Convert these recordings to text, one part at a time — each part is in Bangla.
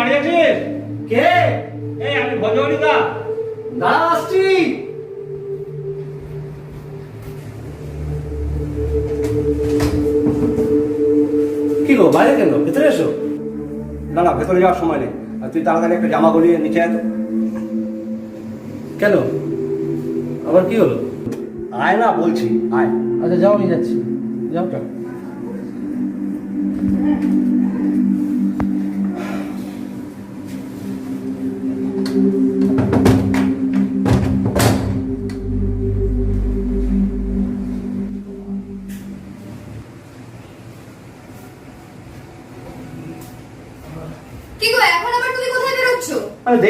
বাড়ি কে? এই, আমি ভজহরিদা দাঁড়া আসছি। কি গো, বাইরে কেন? ভেতরে এসো। না না, ভেতরে যাওয়ার সময় নেই। তুই তাড়াতাড়ি একটা জামা গলিয়ে নিচে আয় কেন? আবার কি হলো? আয় না, বলছি, আয়। আচ্ছা যাও, আমি যাচ্ছি। যাও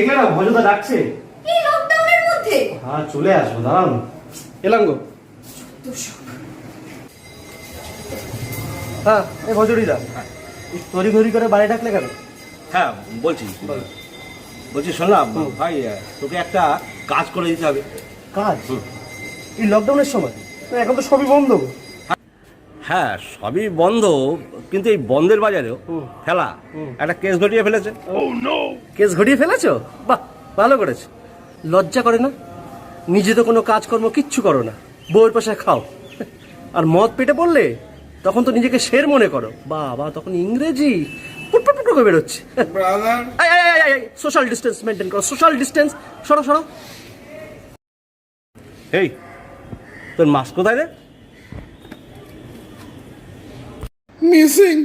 দেখলে না ভজদা ডাকছে? এই লকডাউনের মধ্যে? হ্যাঁ চলে আসব দাঁড়ান। এলাম গো। হ্যাঁ এই ভজুরিদা তরি ঘড়ি করে বাড়ি ডাকলে কেন? হ্যাঁ বলছি। বলছি শোন না ভাই তোকে একটা কাজ করে দিতে হবে। কাজ? এই লকডাউনের সময়? এখন তো সবই বন্ধ হ্যাঁ সবই বন্ধ কিন্তু এই বন্ধের বাজারেও। খেলা একটা কেস ঘটিয়ে ফেলেছে। কেস ঘটিয়ে ফেলেছো? বাহ ভালো করেছ। লজ্জা করে না? নিজে তো কোনো কাজকর্ম কিচ্ছু করো না। বউয়ের পাশে খাও। আর মদ পেটে পড়লে তখন তো নিজেকে শের মনে করো। বাবা তখন ইংরেজি পুটপুট পুট করে বেরোচ্ছে। সোশ্যাল ডিস্টেন্স মেনটেন করো। সোশ্যাল ডিস্টেন্স সরো সরো। এই তোর মাস্ক কোথায় রে? মিসিং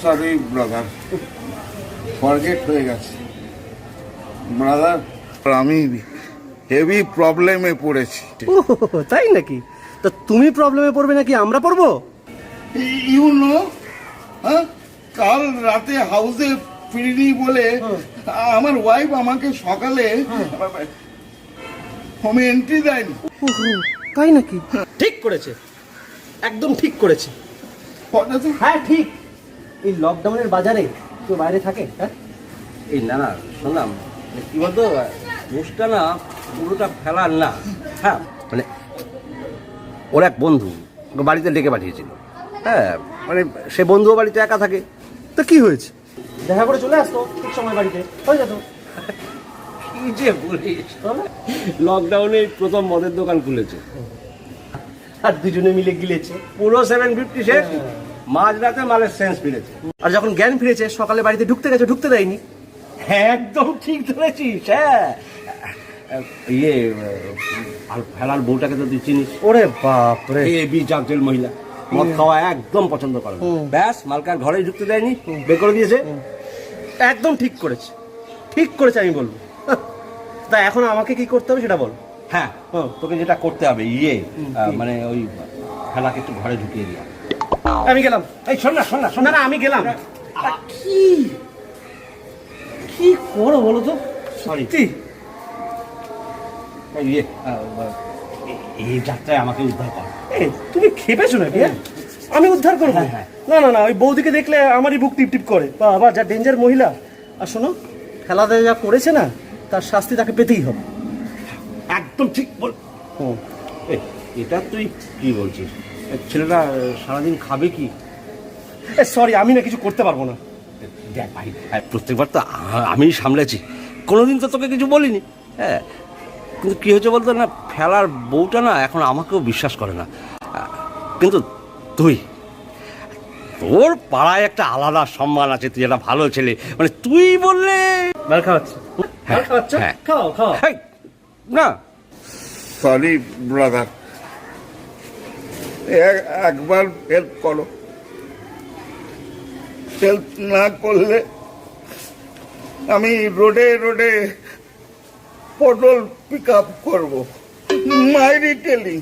সরি ব্রাদার ফরগেট হয়ে গেছে। ব্রাদার আমি হেভি প্রবলেমে পড়েছি। ও তাই নাকি? তা তুমি প্রবলেমে পড়বে নাকি আমরা পড়ব? ইউ নো হ্যাঁ? কাল রাতে হাউসে ফিরিনি বলে আমার ওয়াইফ আমাকে সকালে হোমে এন্ট্রি দেয়নি। তাই নাকি? ঠিক করেছে। একদম ঠিক করেছে। হ্যাঁ ঠিক। এই লকডাউনের বাজারে কেউ বাইরে থাকে? হ্যাঁ? এই না না শুনলাম। কি বলতো মুসটা না পুরোটা ফেলার না। হ্যাঁ মানে ওর এক বন্ধু বাড়িতে ডেকে পাঠিয়েছিল। হ্যাঁ মানে সে বন্ধুও বাড়িতে একা থাকে। তো কি হয়েছে? দেখা করে চলে আসতো ঠিক সময় বাড়িতে। হয়ে যেত। কি যে বলিস লকডাউনে প্রথম মদের দোকান খুলেছে। আর দুজনে মিলে গিলেছে। পুরো সেভেন ফিফটি শেষ মাঝরাতে মালের সেন্স ফিরেছে। আর যখন জ্ঞান ফিরেছে সকালে বাড়িতে ঢুকতে গেছে ঢুকতে দেয়নি। একদম ঠিক ধরেছিস হ্যাঁ। ইয়ে আর ফেলার বউটাকে তো তুই চিনিস। ওরে বাপ রে। এই বি জাগজেল মহিলা। মদ খাওয়া একদম পছন্দ করে ব্যাস মালকার ঘরে ঢুকতে দেয়নি বের করে দিয়েছে। একদম ঠিক করেছে। ঠিক করেছে আমি বলব। তা এখন আমাকে কি করতে হবে সেটা বল। হ্যাঁ। তোকে যেটা করতে হবে ইয়ে মানে ওই খেলাকে একটু ঘরে ঢুকিয়ে দেওয়া আমি গেলাম। এই শোন না শোন না শোন না আমি গেলাম। কি? কি করো বলো তো? সরি সত্যি? ইয়ে এই- যাত্রায় আমাকে উদ্ধার কর। তুমি খেপেছো নাকি হ্যাঁ? আমি উদ্ধার করব। হ্যাঁ, হ্যাঁ। না না না ওই বৌদিকে দেখলে আমারই বুক টিপ টিপ করে। বাবা যা ডেঞ্জার মহিলা। আর শোনো খেলাতে যা করেছে না তার শাস্তি তাকে পেতেই হবে। একদম ঠিক বল এটা তুই কি বলছিস? ছেলেটা সারাদিন খাবে কি? সরি আমি না কিছু করতে পারব না। দেখ ভাই ভাই, প্রত্যেকবার তো আ- আমিই সামলেছি। কোনোদিন তো তোকে কিছু বলিনি। হ্যাঁ কিন্তু কী হয়েছে বলতো না ফেলার বউটা না এখন আমাকেও বিশ্বাস করে না। কিন্তু তুই তোর পাড়ায় একটা আলাদা সম্মান আছে তুই একটা ভালো ছেলে। মানে তুই বললে খাওয়াচ্ছে। হ্যাঁ, খাওয়াচ্ছ হ্যাঁ। খাও খাও। না। সরি ব্রাদার একবার হেল্প করো। হেল্প না করলে আমি রোডে রোডে পটল পিক আপ করব। মাই রিটেলিং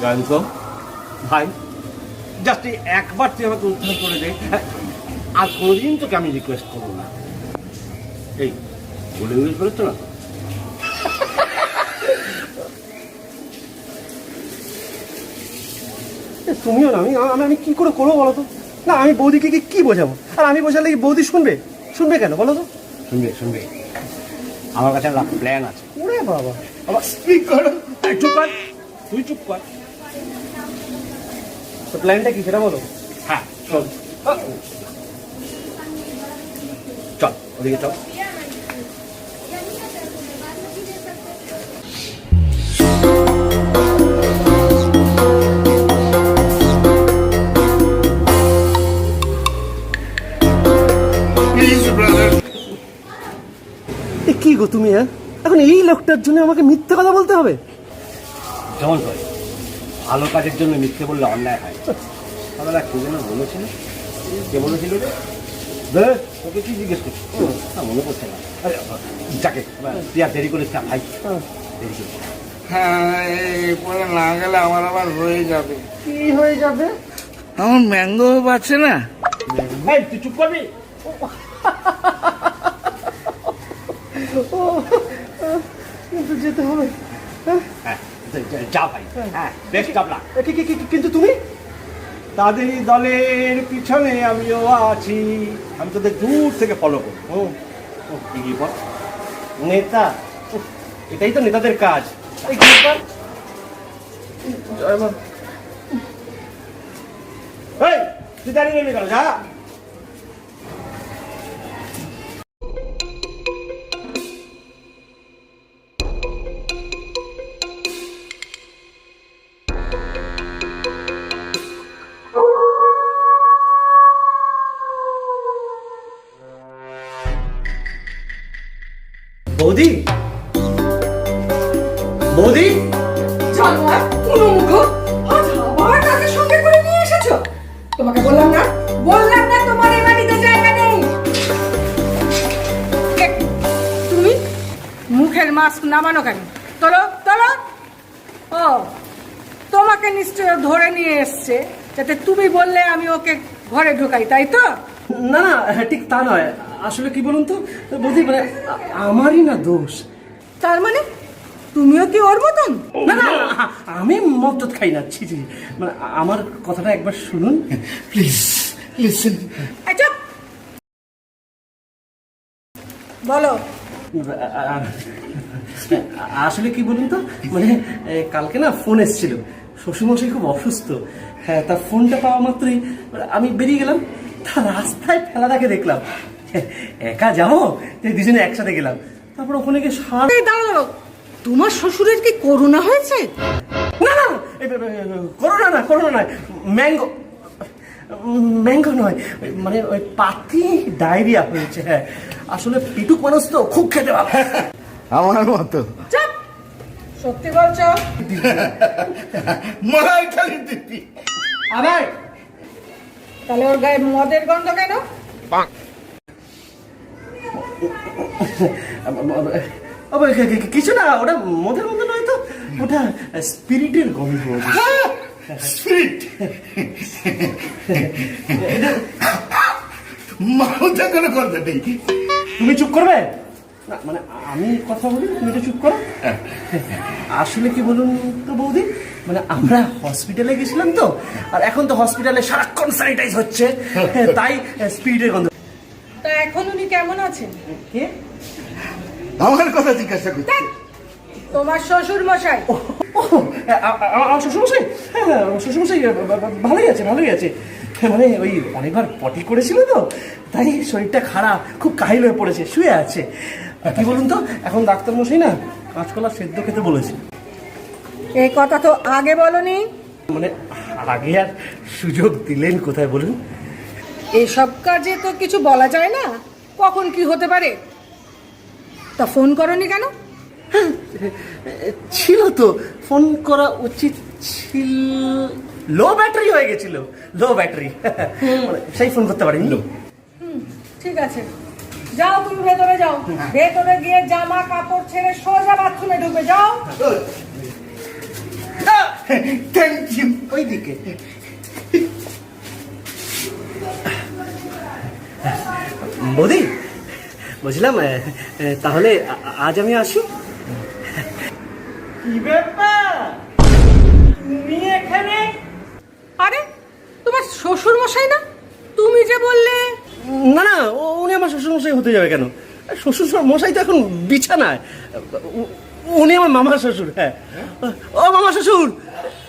জয়ন্ত ভাই জাস্ট একবার তুই আমাকে উদ্ধার করে দে। হ্যাঁ, আর কোনোদিন তোকে আমি রিকোয়েস্ট করব না। এই বলে ইংলিশ বলেছ না? তুমিও না আমি আমি আমি কি করে করব বলো তো? না আমি বৌদিকে কি কি বোঝাবো? আর আমি বোঝালে কি বৌদি শুনবে? শুনবে কেন বলো তো? শুনবে শুনবে। আমার কাছে একটা প্ল্যান আছে। ওরে বাবা। স্পিক করো? চুপ কর। তুই চুপ কর। তো প্ল্যানটা কি সেটা বলো। হ্যাঁ চল। চল ওদিকে চল। গো তুমি হ্যাঁ? এখন এই লোকটার জন্য আমাকে মিথ্যে কথা বলতে হবে? যেমন করে। ভালো কাজের জন্য মিথ্যে বললে অন্যায় হয়। তাহলে কে যেন বলেছিল? কে বলেছিল তোকে কি জিজ্ঞেস করছি? না মনে পড়ছে না। যাকে তুই আর দেরি করিস না ভাই। দেরি করিস। হ্যাঁ এরপরে না গেলে আমার আবার হয়ে যাবে। কি হয়ে যাবে? আমার ম্যাঙ্গো পাচ্ছে না। এই, তুই চুপ করবি? কিন্তু যেতে হবে যা- ভাই হ্যাঁ বেশ চাপলা এ, কি- কি- কি- কিন্তু তুমি তাদের দলের পিছনে আমিও আছি আমি তোদের দূর থেকে ফলো করি ও ও, কি বল নেতা এটাই তো নেতাদের কাজ? জয় মা এই তুই দাঁড়িয়ে নেমে গেল যা বৌদি বৌদি জানোয়ার কোনো আজ আবার তাকে সঙ্গে করে নিয়ে এসেছ? তোমাকে বললাম না বললাম না তোমার এই বাড়িতে জায়গা নেই। তুমি মুখের মাস্ক নামানো কেন? তোলো তোলো। ও তোমাকে নিশ্চয় ধরে নিয়ে এসছে যাতে তুমি বললে আমি ওকে ঘরে ঢোকাই তাই তো? না না ঠিক তা নয়। আসলে কি বলুন তো? বৌদি মানে আমারই না দোষ। তার মানে? তুমিও কি ওর মতন? না না আমি মদ খাই না ছি ছি মানে আমার কথাটা একবার শুনুন। Please listen. চুপ। বলো। আসলে কি বলুন তো? মানে কালকে না ফোন এসেছিল। শ্বশুরমশাই খুব অসুস্থ। হ্যাঁ তার ফোনটা পাওয়া মাত্রই মানে আমি বেরিয়ে গেলাম। তা রাস্তায় ফেলাটাকে দেখলাম। একা যাও তাই দুজনে একসাথে গেলাম। তারপর ওখানে গিয়ে সার দাঁড়াও তোমার শ্বশুরের কি করোনা হয়েছে? না না করোনা না করোনা নয়। ম্যাঙ্গো ম্যাঙ্গো নয়। ওই মানে ওই পাতি ডায়রিয়া হয়েছে হ্যাঁ। আসলে পিটুক মানুষ তো খুব খেতে ভালো। আমার মতো। চুপ। সত্যি বলছো? মার খালি দিদি আবার? তাহলে ওর গায়ে মদের গন্ধ কেন? কিছু না ওটা মদের মধ্যে নয় তো ওটা স্পিরিটের গন্ধ। স্পিরিট। মাথা কোনো তুমি চুপ করবে? না মানে আমি কথা বলি তুমি একটু চুপ করো। আসলে কি বলুন তো বৌদি মানে আমরা হসপিটালে গেছিলাম তো আর এখন তো হসপিটালে সারাক্ষণ স্যানিটাইজ হচ্ছে। তাই স্পিরিটের গন্ধ তা কেমন আছেন? কে? আমার কথা জিজ্ঞাসা করছি। তোমার শ্বশুর মশাই আমার শ্বশুরমশাই? হ্যাঁ হ্যাঁ বা- বা- বা- ভালোই আছে ভালোই আছে। হ্যাঁ, মানে ওই অনেকবার পটি করেছিল তো তাই শরীরটা খারাপ খুব কাহিল হয়ে পড়েছে শুয়ে আছে। কি বলুন তো এখন ডাক্তার মশাই না কাঁচকলা সেদ্ধ খেতে বলেছে। এই কথা তো আগে বলনি। মানে আগে আর সুযোগ দিলেন কোথায় বলুন? এসব কাজে তো কিছু বলা যায় না। কখন কি হতে পারে? তা ফোন করনি কেন? ছিল তো ফোন করা উচিত ছিল। লো ব্যাটারি হয়ে গেছিল লো ব্যাটারি। সেই ফোন করতে পারিনি। ঠিক আছে। যাও তুমি ভেতরে যাও। ভেতরে গিয়ে জামা কাপড় ছেড়ে সোজা বাথরুমে ঢুকে যাও। থ্যাংক ইউ ওইদিকে। বৌদি বুঝলাম তাহলে আজ আমি আসি। কি ব্যাপার? তুমি এখানে? আরে তোমার শ্বশুর মশাই না? তুমি যে বললে। না না ও- উনি আমার শ্বশুর মশাই হতে যাবে কেন? শ্বশুর মশাই তো এখন বিছানায়। উনি আমার মামা শ্বশুর হ্যাঁ। ও মামা শ্বশুর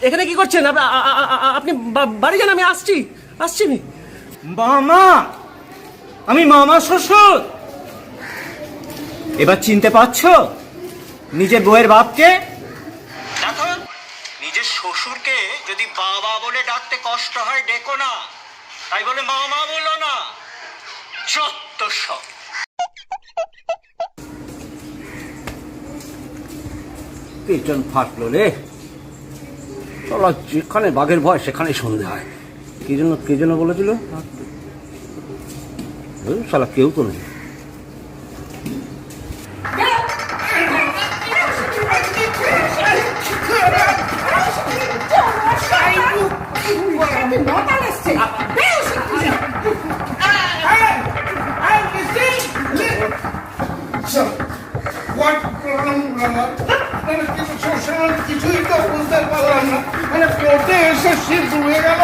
এখানে কি করছেন? আপনি বাড়ি যান আমি আসছি আসছি আমি। মামা! আমি মামা শ্বশুর। এবার চিনতে পারছ? নিজের বউয়ের বাপকে? দেখো নিজের শ্বশুরকে যদি বাবা বলে ডাকতে কষ্ট হয় ডেকো না। তাই বলে মামা বলো না। যত সব। পেছন ফাটলো রে। চলো যেখানে বাঘের ভয় সেখানে সন্ধে হয়। কে জন্য কে জন্য বলেছিল? শালা কেউ তো নেই What problem, আমার? মানে কিছু সমস্যা কিছুই তো বুঝতে পারলাম না মানে কোর্টে এসে শীত ডুবে গেল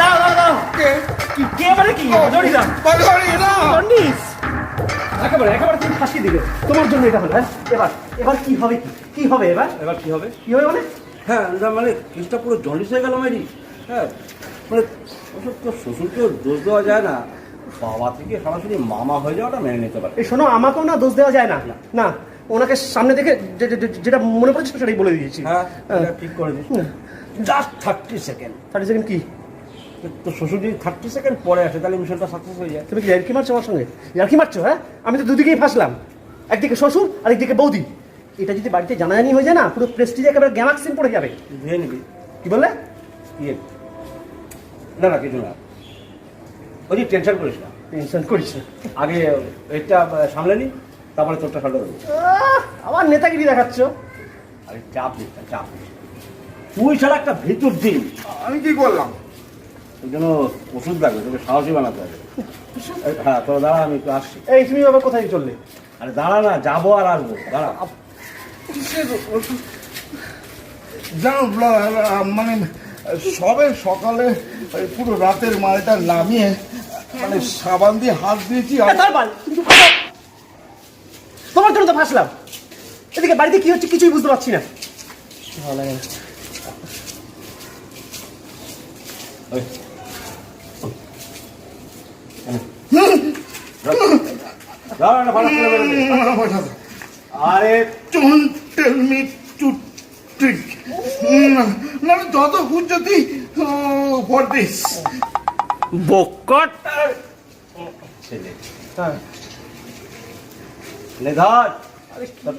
দাও দাও দাও কে? কি কে মানে কি? জড়ি দাও একেবারে একেবারে তুমি ফাঁসি দিবে তোমার জন্য এটা হলো হ্যাঁ? এবার এবার কি হবে কি? কি হবে এবার? এবার কি হবে? কি হবে মানে? হ্যাঁ মানে কেসটা পুরো জন্ডিস হয়ে গেল মাইরি। হ্যাঁ মানে ওসব তো শ্বশুরকেও দোষ দেওয়া যায় না। বাবা থেকে সরাসরি মামা হয়ে যাওয়াটা মেনে নিতে পারে। এই শোনো আমাকেও না দোষ দেওয়া যায় না। না। ওনাকে সামনে দেখে যেটা মনে পড়ছে সেটাই বলে দিয়েছি। হ্যাঁ এটা ঠিক করে this just thirty second thirty second কি? তো শ্বশুর যদি থার্টি সেকেন্ড পরে আসে তাহলে মিশনটা সাকসেস হয়ে যায়। তুমি কি ইয়ার্কি মারছো আমার সঙ্গে? ইয়ার্কি মারছো হ্যাঁ? আমি তো দুদিকেই ফাঁসলাম। একদিকে শ্বশুর আর একদিকে বৌদি। এটা যদি বাড়িতে জানাজানি হয়ে যায় না পুরো প্রেস্টিজে একেবারে গ্যামাক্সিন পড়ে যাবে। ধুয়ে নিবি। কি বললে? ইয়ে। না না কিছু না। ওই যে টেনশন করিস না। টেনশন করিস না। আগে এটা সামলে নি তারপরে তোরটা সামলে দেবো। আহ, আবার নেতাগিরি দেখাচ্ছ। আরে চাপ দিস চাপ তুই ছাড়া একটা ভিতর দিন। আমি কি করলাম? ওই জন্য ওষুধ লাগবে তোকে সাহসী বানাতে হবে। হ্যাঁ তোর দাঁড়া আমি একটু আসছি। এই তুমি আবার কোথায় চললে? আরে দাঁড়া না যাব আর আসব দাঁড়া? জানো মানে সবে সকালে ওই পুরো রাতের মালটা নামিয়ে মানে সাবান দিয়ে হাত দিয়েছি আর করো। তোমার জন্য তো ফাঁসলাম। এদিকে বাড়িতে কি হচ্ছে কিছুই বুঝতে পারছি না। ভালো লাগে না। ওই। দাঁড়া না ভালো করে বেরোবে। আরে tell me to drink. না, যত খুঁজছি ফর দিস। বকট ছেলে। হ্যাঁ নে ধর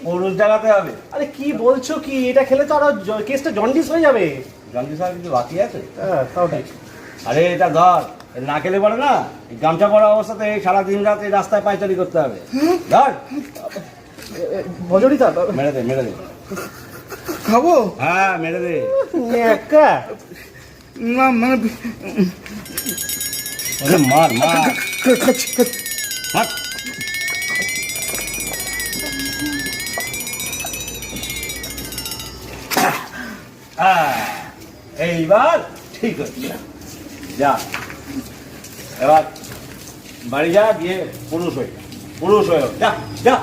পৌরুষ জাগাতে হবে। আরে কি বলছো কি? এটা খেলে তো আরও জ- কেসটা জন্ডিস হয়ে যাবে। জানতে স্যার কিছু বাকি আছে? হ্যাঁ তাও ঠিক। আরে এটা ধর। না খেলে পরে না গামছা পরা অবস্থাতে সারা দিন রাত এই রাস্তায় পাইচারি করতে হবে। ধর। মেরে দে মেরে দে। খাব? হ্যাঁ মেরে দে। না মানে মার মার। মার। এইবার ঠিক হচ্ছে। যা। এবার বাড়ি যা গিয়ে পুরুষ হয়ে। পুরুষ হয়ে যা যা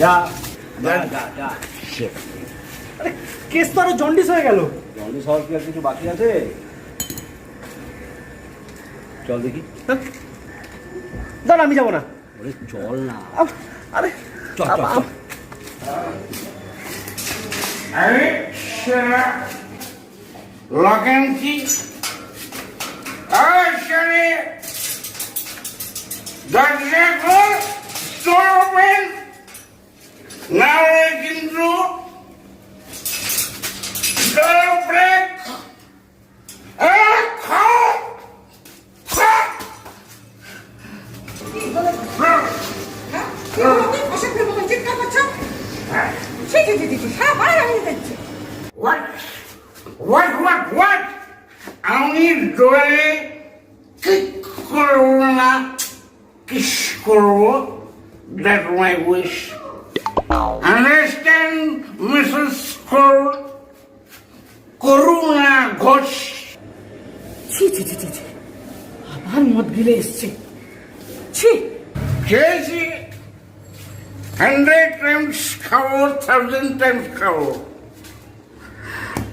যা। যা। যা যা আরে কেস তো আরও জন্ডিস হয়ে গেল। জলদি শহর কি আর কিছু বাকি আছে? চল দেখি। দাঁড়া আমি যাব না। ওরে চল না। আরে চল চল চল। আরে সেরা লক এন্ড কি? আরে সেরে দরজা খোল স্টোর ওপেন। না হলে কিন্তু What? What, what, what? আমি ডোরে কিক করব না কিস করব that my wish understand Mrs Karuna Ghosh ছি ছি ছি ছি ছি আবার মদ গিলে এসছে ছি খেয়েছি হান্ড্রেড টাইমস খাব থাউজেন্ড টাইমস খাব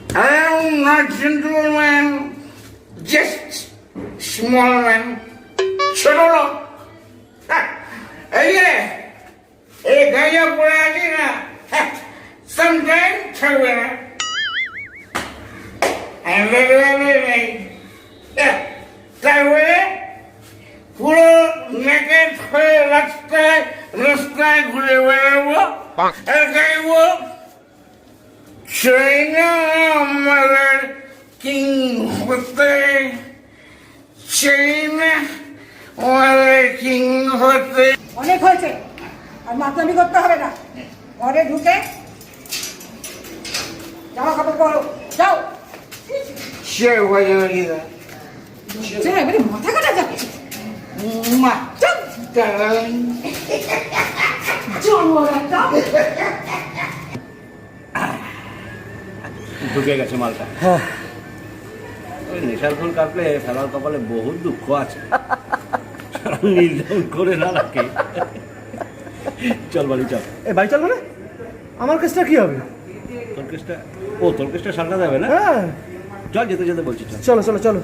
I am not gentleman, just small man. ছোট লোক হ্যাঁ, এই যে এই গাইয়া পড়ে আছি না সামটাইম থাকবে না নেই তারপরে পুরো নেকেট হয়ে রাস্তায় রাস্তায় ঘুরে বেড়াবো আর গাইবো চাইনা আমাদের কিং হতে চাইনা আমাদের কিং হতে অনেক হয়েছে। আর মাতলামি করতে হবে না। ঘরে ঢুকে জামা কাপড় পরো। যাও। সে হয়ে গেছে মাথা কাটা যাচ্ছে। মা চল জন্মর একটা ঢুকে গেছে মালটা। ওই নেশার ফুল কাটলে ফেলার কপালে বহু দুঃখ আছে। নির্ধারণ করে না রাখে। চল বাড়ি চল। এ বাড়ি চল মানে? আমার কেসটা কি হবে? তোর কেসটা ও তোর কেসটা সারটা যাবে না? হ্যাঁ। চল যেতে যেতে বলছি চল। চলো চলো